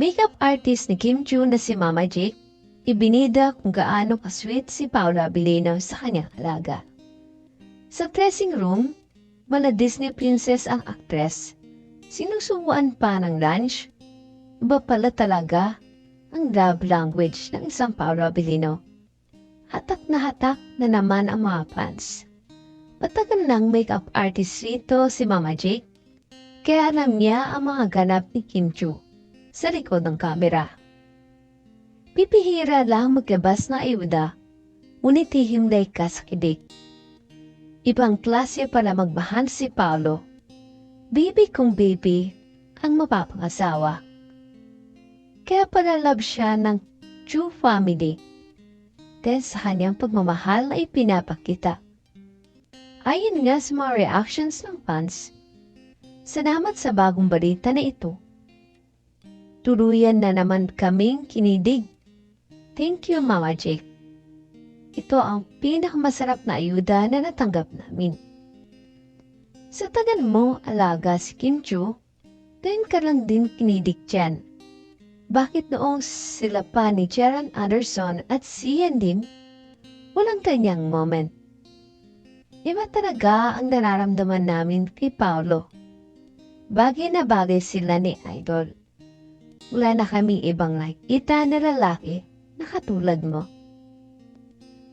Makeup artist ni Kim Chu na si Mama Jake, ibinida kung gaano ka-sweet si Paula Abilino sa kanyang alaga. Sa dressing room, mala Disney princess ang aktres. Sinusubuan pa ng lunch. Iba pala talaga ang love language ng isang Paula Abilino. Hatak na hatak na naman ang mga fans. Matagal ng makeup artist rito si Mama Jake, kaya alam niya ang mga ganap ni Kim Chu sa likod ng kamera. Pipihira lang maglabas na ayuda, ngunit hihimlay ka sa kidik. Ibang klase pala magmahal si Paolo. Baby kong baby ang mapapangasawa. Kaya pala love siya ng Chu family. Dahil sa kanyang pagmamahal na ipinapakita. Ayon nga sa mga reactions ng fans, salamat sa bagong balita na ito. Tuluyan na naman kaming kinidig. Thank you, Mama Jake. Ito ang pinakamasarap na ayuda na natanggap namin. Sa tagal mo alaga si Kim Chu, doon ka lang din kinidig dyan. Bakit noong sila pa ni Sharon Anderson at si Ian din, walang kanyang moment? Iba talaga ang nararamdaman namin kay Paolo. Bagay na bagay sila ni Idol. Wala na kaming ibang nakikita na lalaki na katulad mo.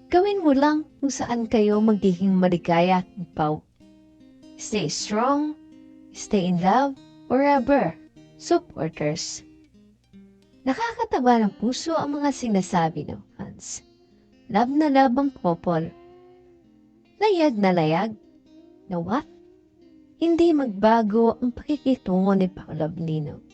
Gawin mo lang kung saan kayo magiging maligaya at Pau. Stay strong, stay in love, forever. Supporters. Nakakatawa ng puso ang mga sinasabi ng fans. Love na love ang couple. Layag na layag. Na what? Hindi magbago ang pakikitungo ni Paula Blino.